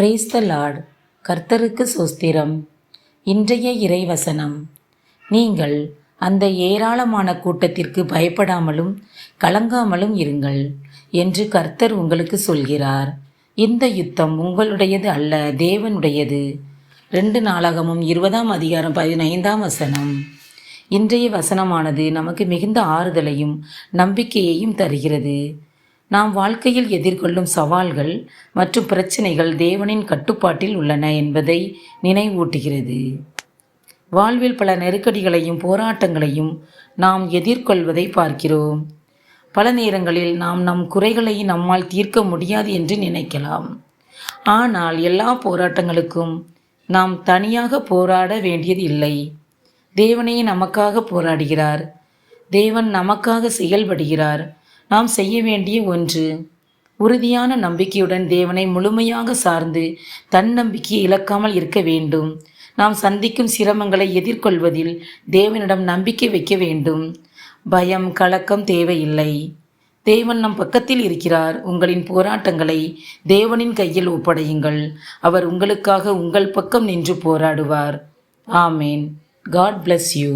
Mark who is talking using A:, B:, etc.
A: Praise the Lord கர்த்தருக்கு சோஸ்திரம். இன்றைய இறைவசனம். நீங்கள் அந்த ஏராளமான கூட்டத்திற்கு பயப்படாமலும் கலங்காமலும் இருங்கள் என்று கர்த்தர் உங்களுக்கு சொல்கிறார். இந்த யுத்தம் உங்களுடையது அல்ல தேவனுடையது. ரெண்டு நாளாகமும் இருபதாம் அதிகாரம் பதினைந்தாம் வசனம். இன்றைய வசனமானது நமக்கு மிகுந்த ஆறுதலையும் நம்பிக்கையையும் தருகிறது. நாம் வாழ்க்கையில் எதிர்கொள்ளும் சவால்கள் மற்றும் பிரச்சனைகள் தேவனின் கட்டுப்பாட்டில் உள்ளன என்பதை நினைவூட்டுகிறது. வாழ்வில் பல நெருக்கடிகளையும் போராட்டங்களையும் நாம் எதிர்கொள்வதை பார்க்கிறோம். பல நேரங்களில் நாம் நம் குறைகளை நம்மால் தீர்க்க முடியாது என்று நினைக்கலாம். ஆனால் எல்லா போராட்டங்களுக்கும் நாம் தனியாக போராட வேண்டியது இல்லை. தேவனே நமக்காக போராடுகிறார். தேவன் நமக்காக செயல்படுகிறார். நாம் செய்ய வேண்டிய ஒன்று. உறுதியான நம்பிக்கையுடன் தேவனை முழுமையாக சார்ந்து தன்னம்பிக்கையை இழக்காமல் இருக்க வேண்டும். நாம் சந்திக்கும் சிரமங்களை எதிர்கொள்வதில் தேவனிடம் நம்பிக்கை வைக்க வேண்டும். பயம் கலக்கம் தேவையில்லை. தேவன் நம் பக்கத்தில் இருக்கிறார். உங்களின் போராட்டங்களை தேவனின் கையில் ஒப்படையுங்கள். அவர் உங்களுக்காக உங்கள் பக்கம் நின்று போராடுவார். ஆமேன். God bless you